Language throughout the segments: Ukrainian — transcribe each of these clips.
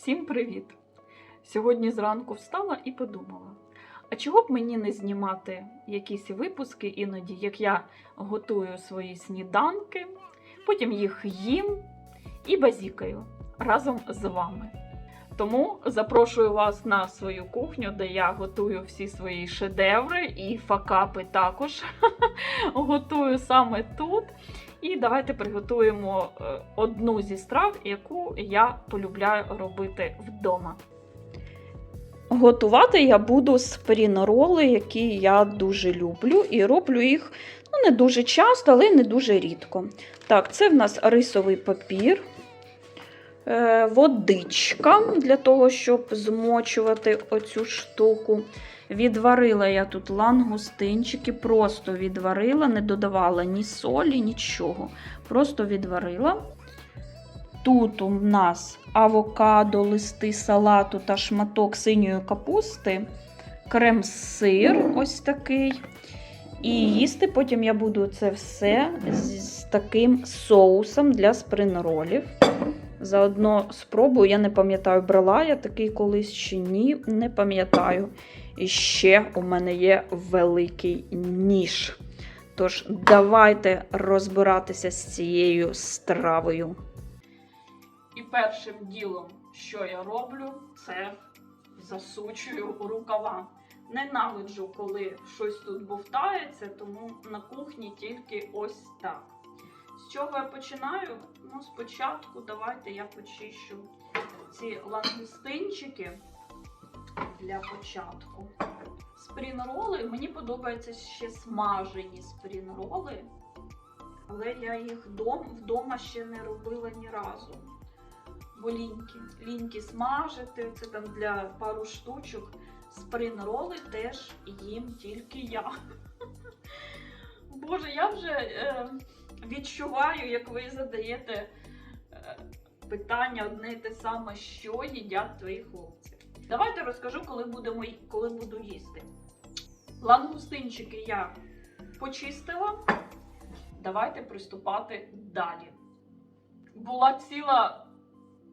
Всім привіт! Сьогодні зранку встала і подумала: а чого б мені не знімати якісь випуски іноді, як я готую свої сніданки, потім їх їм і базікаю разом з вами. Тому запрошую вас на свою кухню, де я готую всі свої шедеври і факапи також готую саме тут. І давайте приготуємо е, одну зі страв, яку я полюбляю робити вдома. Готувати я буду спрінороли, які я дуже люблю, і роблю їх ну, не дуже часто, але не дуже рідко. Так, це в нас рисовий папір, е, водичка для того, щоб змочувати оцю штуку. Відварила я тут лангустинчики, просто відварила, не додавала ні солі, нічого. Просто відварила. Тут у нас авокадо, листи салату та шматок синьої капусти, крем-сир ось такий. І їсти потім я буду це все з, таким соусом для спринролів. Заодно спробую, я не пам'ятаю, брала я такий колись чи ні, не пам'ятаю. І ще у мене є великий ніж. Тож, давайте розбиратися з цією стравою. І першим ділом, що я роблю, це засучую рукава. Ненавиджу, коли щось тут бовтається, тому на кухні тільки ось так. З чого я починаю? Ну, спочатку давайте я почищу ці лангустинчики для початку. Спрінроли, мені подобаються ще смажені спрінроли, але я їх дом, вдома ще не робила ні разу. Бо ліньки. Ліньки смажити, це там для пару штучок. Спрінроли теж їм тільки я. Боже, я вже е, відчуваю, як ви задаєте е, питання одне і те саме, що їдять твої хлопці. Давайте розкажу, коли, будемо, коли буду їсти. Лангустинчики я почистила. Давайте приступати далі. Була ціла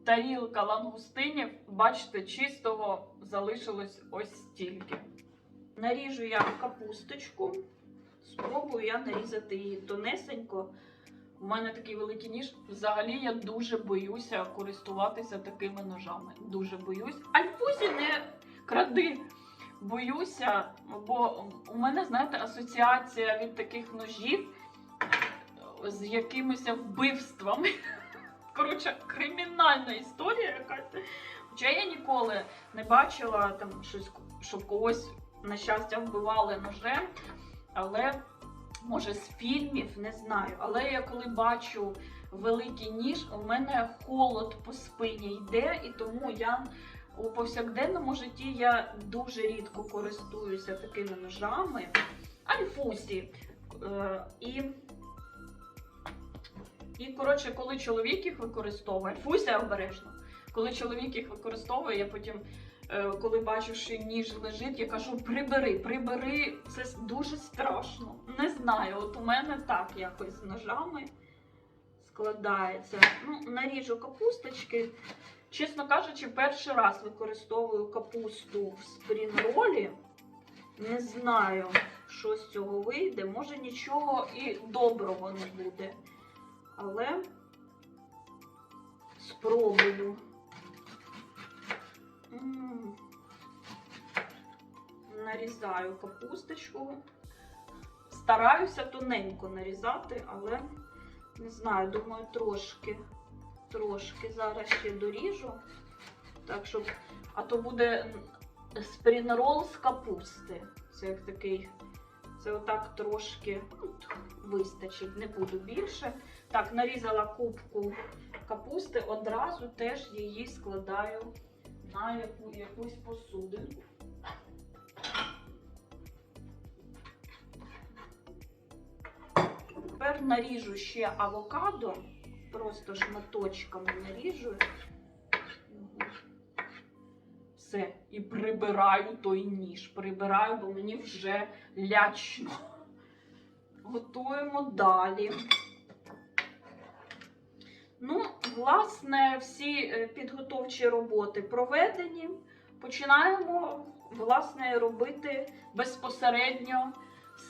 тарілка лангустинів, бачите, чистого залишилось ось стільки. Наріжу я капусточку. Спробую я нарізати її тонесенько. У мене такий великий ніж. Взагалі я дуже боюся користуватися такими ножами. Дуже боюсь. Альфусі не кради. Боюся, бо у мене, знаєте, асоціація від таких ножів з якимись вбивствами. Коротше, кримінальна історія якась. Хоча я ніколи не бачила там щось, щоб когось, на щастя, вбивали ножем. Але може з фільмів, не знаю. Але я коли бачу великий ніж, у мене холод по спині йде, і тому я у повсякденному житті я дуже рідко користуюся такими ножами. Альфусі. Е, і, і, коротше, коли чоловік їх використовує, Альфуся обережно. Коли чоловік їх використовує, я потім коли бачу, що ніж лежить, я кажу: прибери, прибери, це дуже страшно. Не знаю, от у мене так якось з ножами складається. Ну, наріжу капусточки. Чесно кажучи, перший раз використовую капусту в спрінролі. Не знаю, що з цього вийде. Може нічого і доброго не буде. Але спробую. Нарізаю капусточку. Стараюся тоненько нарізати, але не знаю, думаю, трошки, трошки зараз ще доріжу. Так, щоб. А то буде спрінрол з капусти. Це як такий. Це отак трошки ну, вистачить, не буду більше. Так, нарізала кубку капусти, одразу теж її складаю на яку, якусь посудинку. Тепер наріжу ще авокадо, просто шматочками наріжу. Все, і прибираю той ніж. Прибираю, бо мені вже лячно. Готуємо далі. Ну, власне, всі е, підготовчі роботи проведені. Починаємо власне робити безпосередньо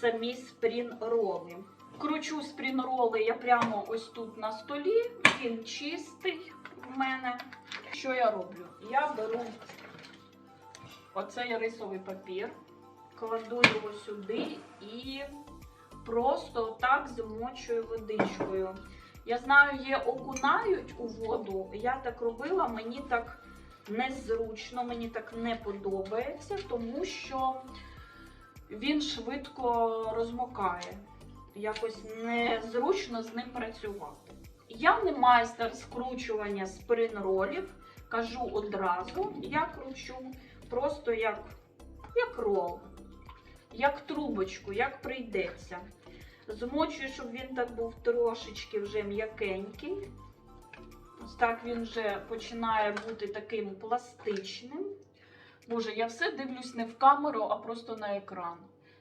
самі спрін-роли. Кручу спрін-роли я прямо ось тут на столі. Він чистий в мене. Що я роблю? Я беру оцей рисовий папір, кладу його сюди і просто так змочую водичкою. Я знаю, є окунають у воду. Я так робила, мені так незручно, мені так не подобається, тому що він швидко розмокає. Якось незручно з ним працювати. Я не майстер скручування сприн-ролів, кажу одразу, я кручу просто як, як рол, як трубочку, як прийдеться. Змочую, щоб він так був трошечки вже м'якенький. Ось так він вже починає бути таким пластичним. Боже, я все дивлюсь не в камеру, а просто на екран.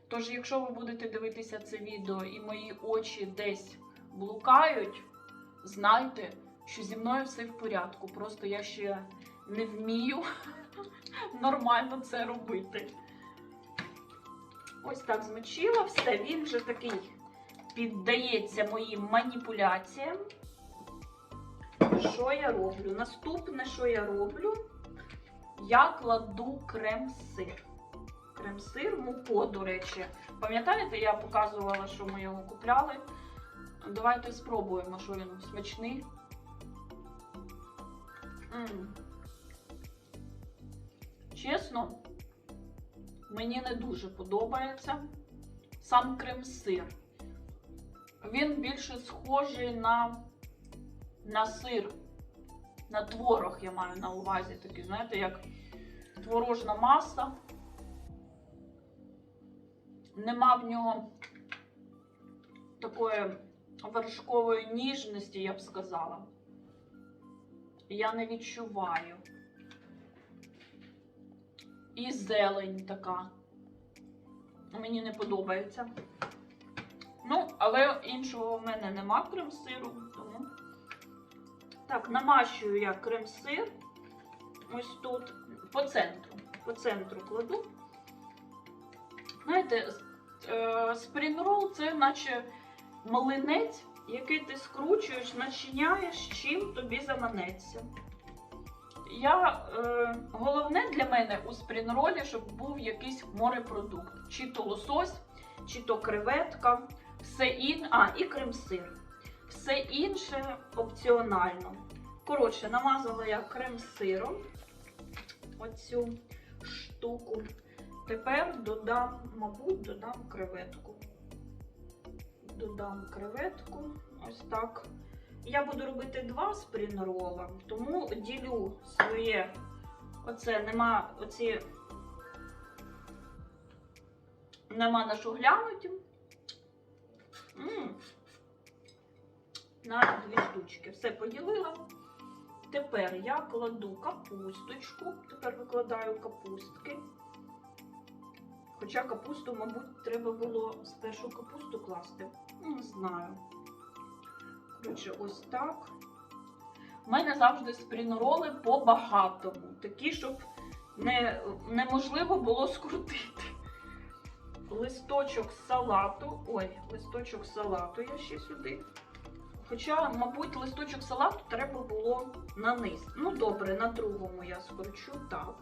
Тож, якщо ви будете дивитися це відео і мої очі десь блукають, знайте, що зі мною все в порядку. Просто я ще не вмію нормально це робити. Ось так змочила, все, він вже такий піддається моїм маніпуляціям. Що я роблю? Наступне, що я роблю, я кладу крем-сир. Крем-сир, муко, до речі. Пам'ятаєте, я показувала, що ми його купляли. Давайте спробуємо, що він смачний. М. Чесно, мені не дуже подобається сам крем-сир. Він більше схожий на, на сир, на творог, я маю на увазі такий, знаєте, як творожна маса. Нема в нього такої вершкової ніжності, я б сказала. Я не відчуваю. І зелень така. Мені не подобається. Але іншого в мене нема крем-сиру, тому. Так, намащую я крем-сир. Ось тут по центру. По центру кладу. Знаєте, спрінрол це наче млинець, який ти скручуєш, начиняєш, чим тобі заманеться. Я, е, головне для мене у спрінролі, щоб був якийсь морепродукт. Чи то лосось, чи то креветка, все ін... а, і крем-сир. Все інше опціонально. Коротше, намазала я крем-сиром оцю штуку. Тепер додам, мабуть, додам креветку. Додам креветку. Ось так. Я буду робити два спрінрола, тому ділю своє. Оце нема оці. Нема на що глянути. М. На дві штучки. Все поділила. Тепер я кладу капусточку. Тепер викладаю капустки. Хоча капусту, мабуть, треба було спершу капусту класти. Ну, Не знаю. Коротше, ось так. У мене завжди спрінороли по-багатому. Такі, щоб не, неможливо було скрутити. Листочок салату. Ой, листочок салату я ще сюди. Хоча, мабуть, листочок салату треба було на низ. Ну, добре, на другому я скручу так.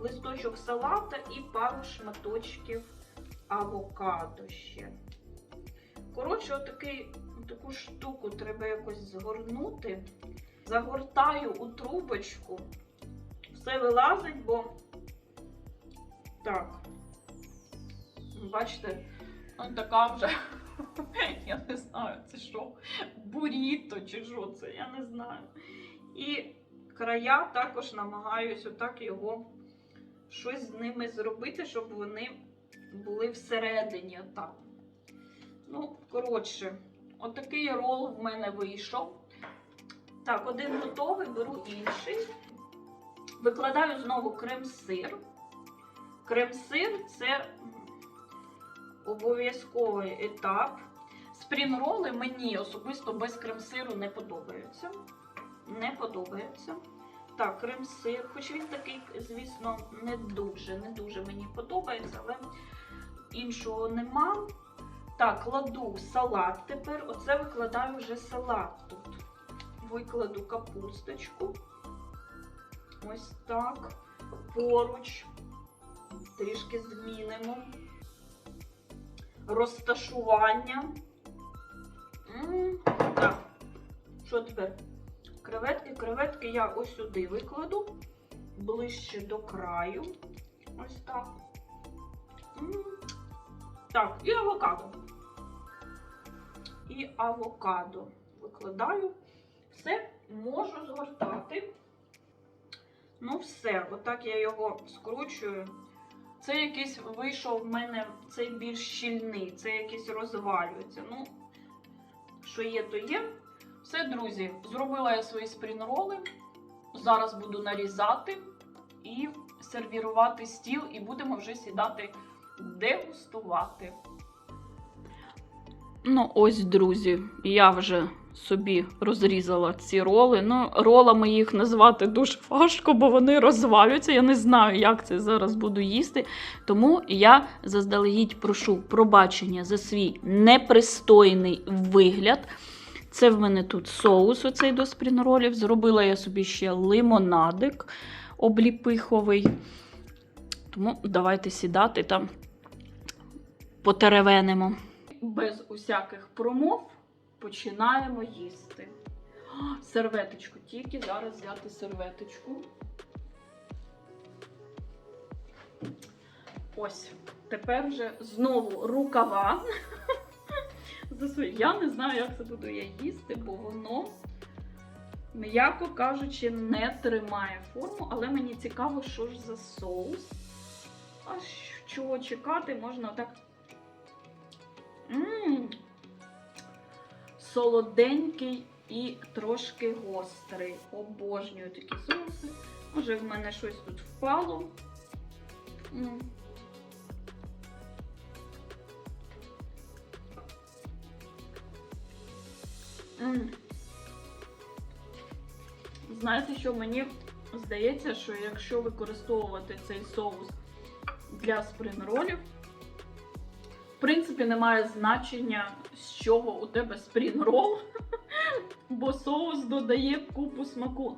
Листочок салата і пару шматочків авокадо ще. Коротше, отакий, таку штуку треба якось згорнути. Загортаю у трубочку. Все вилазить, бо так. Бачите, ось така вже. Я не знаю, це що, буріто чи що це, я не знаю. І края також намагаюсь отак його щось з ними зробити, щоб вони були всередині. Отак. Ну, коротше, отакий рол в мене вийшов. Так, один готовий, беру інший. Викладаю знову крем-сир. Крем-сир це обов'язковий етап Спрінроли мені особисто без крем-сиру не подобаються. Не подобаються. Так, крем-сир, хоч він такий, звісно, не дуже, не дуже мені подобається, але іншого нема. Так, кладу салат тепер. Оце викладаю вже салат тут. Викладу капусточку. Ось так. Поруч. Трішки змінимо. Розташування. Так. Що тепер? Креветки, креветки я ось сюди викладу, ближче до краю. Ось так. Так, і авокадо. І авокадо викладаю. Все, можу згортати. Ну, все, отак я його скручую. Це якийсь вийшов в мене цей більш щільний, це якийсь розвалюється. Ну, що є, то є. Все, друзі, зробила я свої спрінроли. Зараз буду нарізати і сервірувати стіл, і будемо вже сідати дегустувати. Ну, ось, друзі, я вже собі розрізала ці роли. Ну, ролами їх назвати дуже важко, бо вони розвалюються. Я не знаю, як це зараз буду їсти. Тому я заздалегідь прошу пробачення за свій непристойний вигляд. Це в мене тут соус оцей до спрінролів. Зробила я собі ще лимонадик обліпиховий. Тому давайте сідати там потеревенимо. Без усяких промов починаємо їсти. Серветочку, тільки зараз взяти серветочку. Ось, тепер вже знову рукава. Я не знаю, як це буду я їсти, бо воно, м'яко кажучи, не тримає форму, але мені цікаво, що ж за соус. А чого чекати, можна отак. Мм, солоденький і трошки гострий. Обожнюю такі соуси. Може, в мене щось тут впало. М. Знаєте, що мені здається, що якщо використовувати цей соус для спрінролів, в принципі, немає значення, з чого у тебе спрінрол, бо соус додає купу смаку.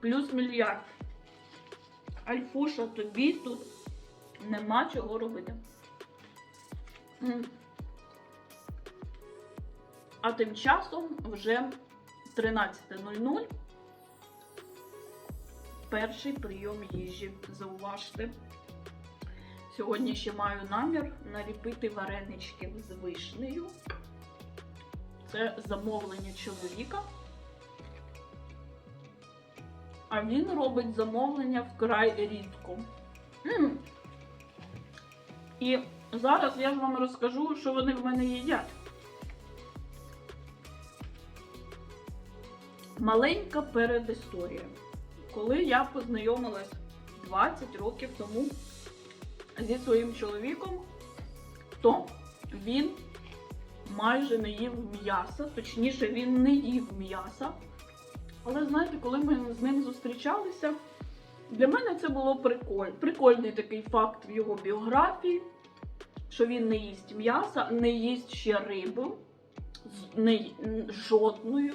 Плюс мільярд. Альфуша, тобі тут нема чого робити. А тим часом вже 13.00. Перший прийом їжі. Зауважте. Сьогодні ще маю намір наліпити варенички з вишнею. Це замовлення чоловіка. А він робить замовлення вкрай рідко. І зараз я ж вам розкажу, що вони в мене їдять. Маленька передісторія. Коли я познайомилась 20 років тому зі своїм чоловіком, то він майже не їв м'яса, точніше, він не їв м'яса. Але знаєте, коли ми з ним зустрічалися, для мене це було прикольно. Прикольний такий факт в його біографії, що він не їсть м'яса, не їсть ще рибу, не, жодної,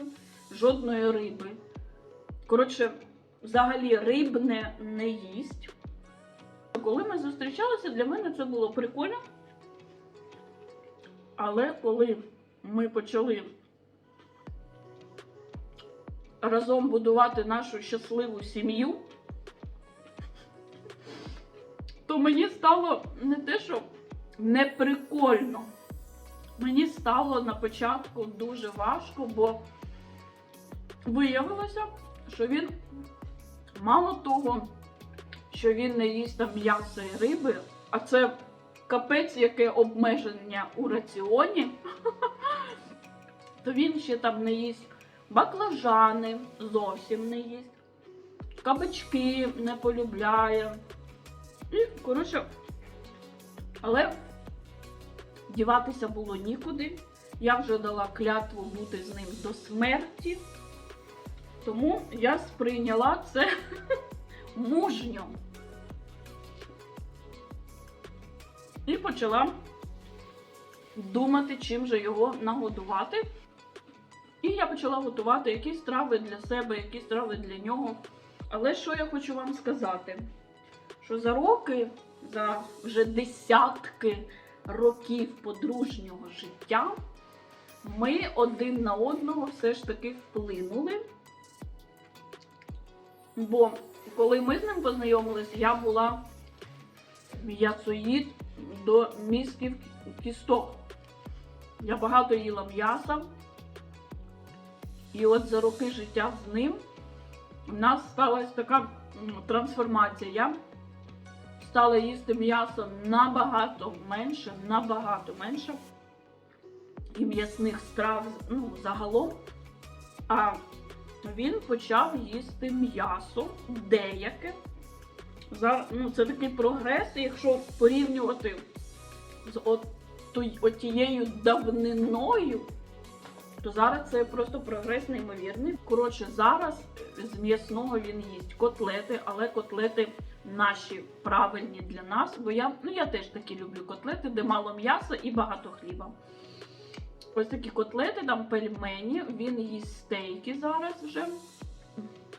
жодної риби. Коротше, взагалі рибне не їсть. Коли ми зустрічалися, для мене це було прикольно. Але коли ми почали разом будувати нашу щасливу сім'ю, то мені стало не те, що не прикольно. Мені стало на початку дуже важко, бо виявилося, що він мало того, що він не їсть там м'яса і риби, а це капець, яке обмеження у раціоні, то він ще там не їсть баклажани, зовсім не їсть, кабачки не полюбляє. І, коротше, але діватися було нікуди. Я вже дала клятву бути з ним до смерті. Тому я сприйняла це мужньо. І почала думати, чим же його нагодувати. І я почала готувати якісь страви для себе, якісь страви для нього. Але що я хочу вам сказати? Що за роки, за вже десятки років подружнього життя, ми один на одного все ж таки вплинули. Бо коли ми з ним познайомились, я була м'ясоїд до мізків кісток. Я багато їла м'яса. І от за роки життя з ним у нас сталася така трансформація. Я стала їсти м'ясо набагато менше, набагато менше. І м'ясних страв ну, загалом. А він почав їсти м'ясо деяке. За, ну, це такий прогрес, якщо порівнювати з от, той- от тією давниною, то зараз це просто прогрес неймовірний. Коротше, зараз з м'ясного він їсть котлети, але котлети наші правильні для нас. Бо я, ну, я теж такі люблю котлети, де мало м'яса і багато хліба. Ось такі котлети, там пельмені, він їсть стейки зараз вже.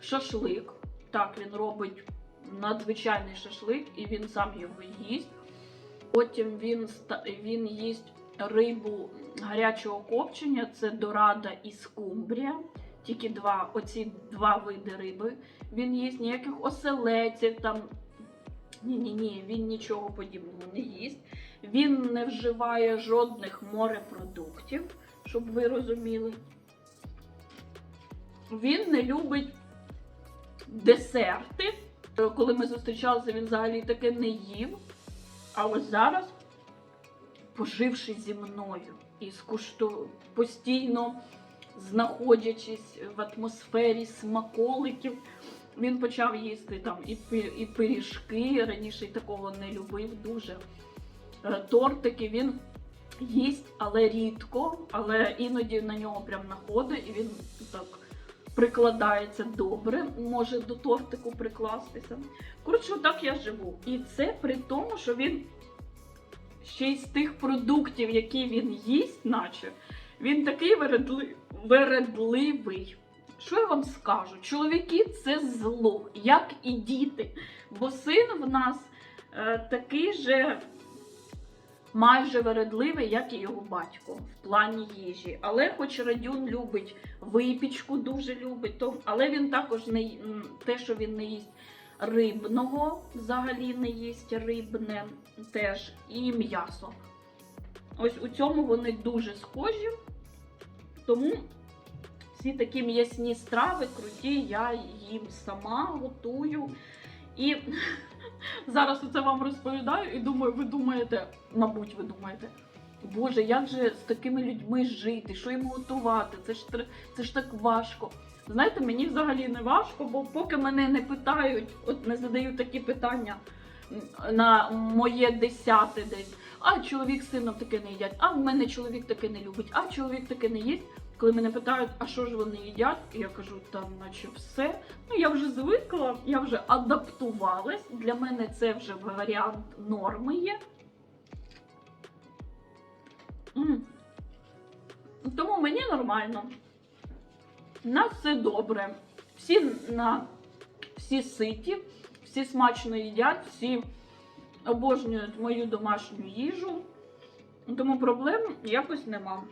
Шашлик. Так, він робить надзвичайний шашлик, і він сам його їсть. Потім він, він їсть рибу гарячого копчення, це дорада і скумбрія. Тільки два, оці два види риби. Він їсть ніяких оселеців там. Ні-ні ні, він нічого подібного не їсть. Він не вживає жодних морепродуктів, щоб ви розуміли. Він не любить десерти. Коли ми зустрічалися, він взагалі таке не їв. А ось зараз, поживши зі мною і скушту... постійно знаходячись в атмосфері смаколиків, він почав їсти там і, і пиріжки. Раніше такого не любив дуже. Е, Тортики він їсть, але рідко, але іноді на нього прям находить, і він так прикладається добре, може до тортику прикластися. Коротше, отак я живу. І це при тому, що він ще й з тих продуктів, які він їсть, наче, він такий вередли... вередливий. Що я вам скажу? Чоловіки це зло, як і діти. Бо син в нас е, такий же майже вередливий, як і його батько в плані їжі. Але хоч Радюн любить випічку, дуже любить, то, але він також не те, що він не їсть рибного, взагалі не їсть рибне теж і м'ясо. Ось у цьому вони дуже схожі. Тому всі такі м'ясні страви круті, я їм сама готую. І зараз це вам розповідаю і думаю, ви думаєте, мабуть, ви думаєте, Боже, як же з такими людьми жити? Що їм готувати? Це ж це ж так важко. Знаєте, мені взагалі не важко, бо поки мене не питають, от не задають такі питання на моє десяте десь. А чоловік з сином таке не їдять, а в мене чоловік таке не любить, а чоловік таке не їсть. Коли мене питають, а що ж вони їдять, я кажу, там наче все. Ну я вже звикла, я вже адаптувалась. Для мене це вже варіант норми є. М. Тому мені нормально. У нас все добре. Всі на всі ситі, всі смачно їдять, всі обожнюють мою домашню їжу. Тому проблем якось нема.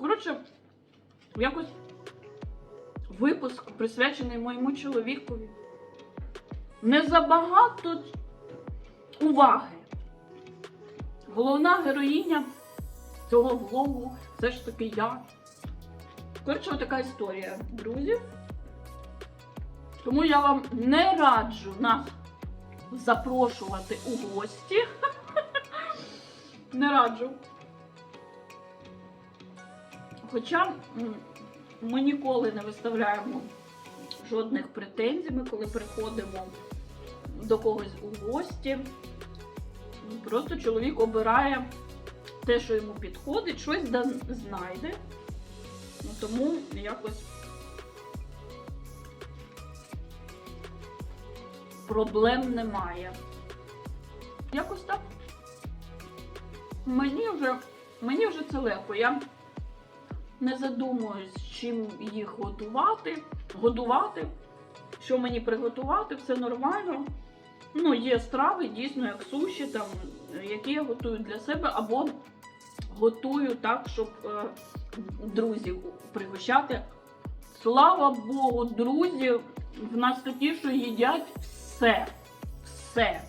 Коротше, якось випуск присвячений моєму чоловікові. Не забагато уваги. Головна героїня цього влогу все ж таки я. Коротше, така історія, друзі. Тому я вам не раджу нас запрошувати у гості. Не раджу. Хоча ми ніколи не виставляємо жодних претензій, ми коли приходимо до когось у гості. Просто чоловік обирає те, що йому підходить, щось знайде. Ну, тому якось проблем немає. Якось так. Мені вже, мені вже це легко. Я не задумуюсь, чим їх готувати, годувати, що мені приготувати, все нормально. Ну, є страви, дійсно, як суші, там, які я готую для себе, або готую так, щоб е, друзів пригощати. Слава Богу, друзі, в нас такі, що їдять все. Все.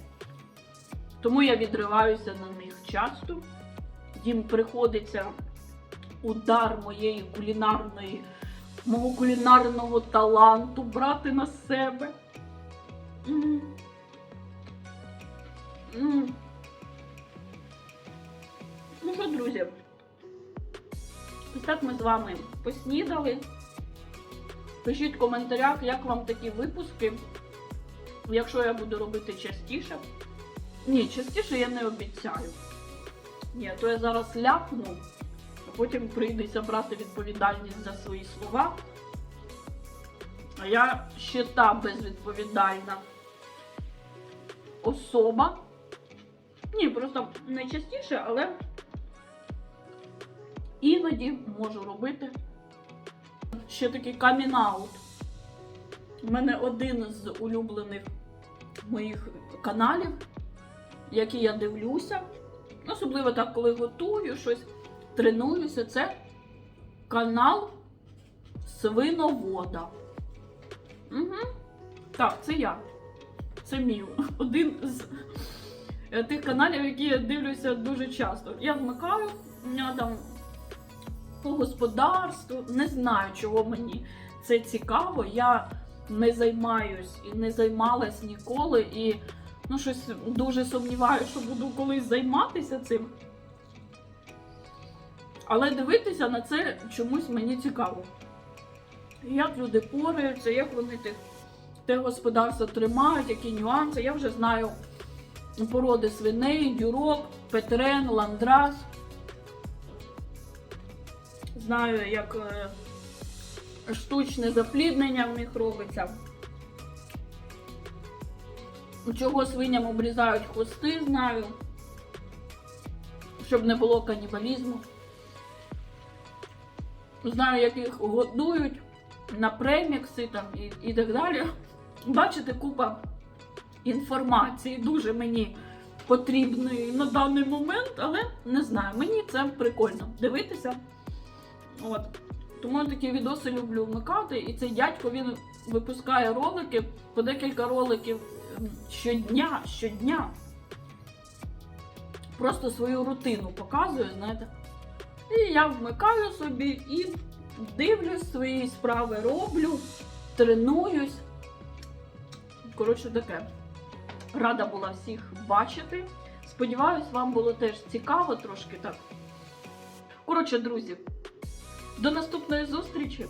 Тому я відриваюся на них часто. Їм приходиться удар моєї кулінарної, мого кулінарного таланту брати на себе. Ну що, друзі, ось так ми з вами поснідали. Пишіть в коментарях, як вам такі випуски. Якщо я буду робити частіше. Ні, частіше я не обіцяю. Ні, то я зараз ляпну, потім прийдеться брати відповідальність за свої слова. А я ще та безвідповідальна особа. Ні, просто не частіше, але іноді можу робити ще такий камінаут. У мене один з улюблених моїх каналів, які я дивлюся. Особливо так, коли готую щось, тренуюся. Це канал Свиновода. Угу. Так, це я. Це мій один з е, тих каналів, які я дивлюся дуже часто. Я вмикаю, мене там по господарству, не знаю, чого мені це цікаво. Я не займаюсь і не займалась ніколи. І ну, щось дуже сумніваюся, що буду колись займатися цим. Але дивитися на це чомусь мені цікаво. Як люди пораються, як вони те, те господарство тримають, які нюанси. Я вже знаю породи свиней, дюрок, петрен, ландрас. Знаю, як е, штучне запліднення в них робиться. Чого свиням обрізають хвости, знаю, щоб не було канібалізму. Знаю, як їх годують на премікси там і, і так далі. Бачите, купа інформації дуже мені потрібної на даний момент, але не знаю, мені це прикольно дивитися. От. Тому я такі відоси люблю вмикати. І цей дядько він випускає ролики по декілька роликів щодня, щодня. Просто свою рутину показує, знаєте. І я вмикаю собі і дивлюсь свої справи, роблю, тренуюсь. Коротше, таке. Рада була всіх бачити. Сподіваюсь, вам було теж цікаво трошки так. Коротше, друзі, до наступної зустрічі.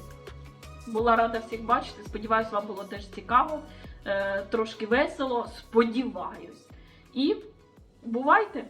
Була рада всіх бачити. Сподіваюсь, вам було теж цікаво, е, трошки весело. Сподіваюсь. І бувайте!